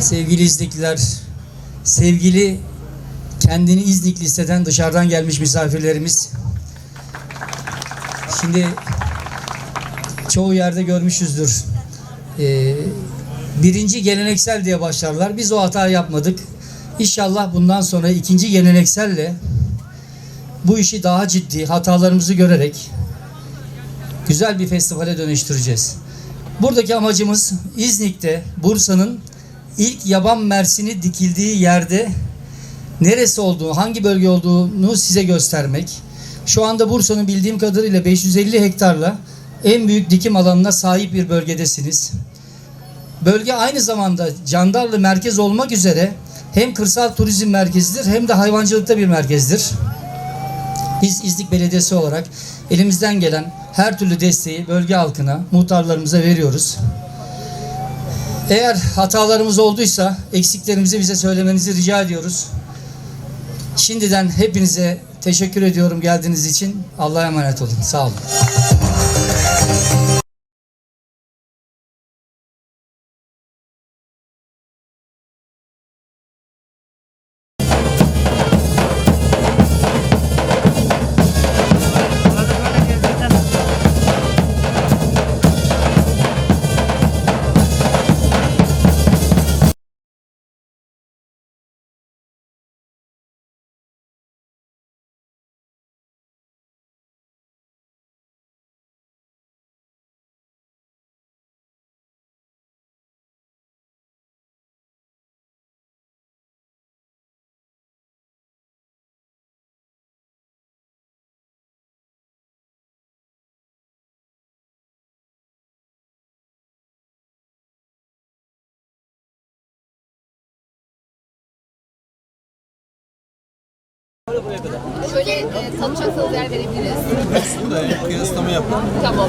sevgili İznikliler, sevgili kendini İznikli hisseden dışarıdan gelmiş misafirlerimiz. Şimdi çoğu yerde görmüşüzdür. Ee, birinci geleneksel diye başlarlar. Biz o hata yapmadık. İnşallah bundan sonra ikinci gelenekselle bu işi daha ciddi hatalarımızı görerek güzel bir festivale dönüştüreceğiz. Buradaki amacımız İznik'te Bursa'nın ilk yaban mersini dikildiği yerde neresi olduğu, hangi bölge olduğunu size göstermek. Şu anda Bursa'nın bildiğim kadarıyla 550 hektarla en büyük dikim alanına sahip bir bölgedesiniz. Bölge aynı zamanda Candarlı merkez olmak üzere hem kırsal turizm merkezidir hem de hayvancılıkta bir merkezdir. Biz İznik Belediyesi olarak elimizden gelen her türlü desteği bölge halkına, muhtarlarımıza veriyoruz. Eğer hatalarımız olduysa eksiklerimizi bize söylemenizi rica ediyoruz. Şimdiden hepinize teşekkür ediyorum geldiğiniz için. Allah'a emanet olun. Sağ olun. Şöyle e, tanışacaksanız yer verebiliriz. Burada kıyaslama yapalım. Tamam.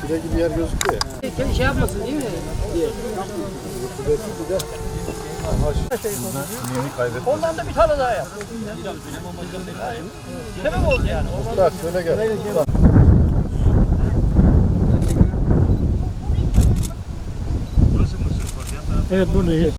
Şurada gibi yer gözüküyor ya. şey yapmasın değil mi? Kimliğini kaybetmiş. Ondan da bir tane daha yap. Sebep oldu yani. Bak şöyle gel. Bak. Evet buradayız.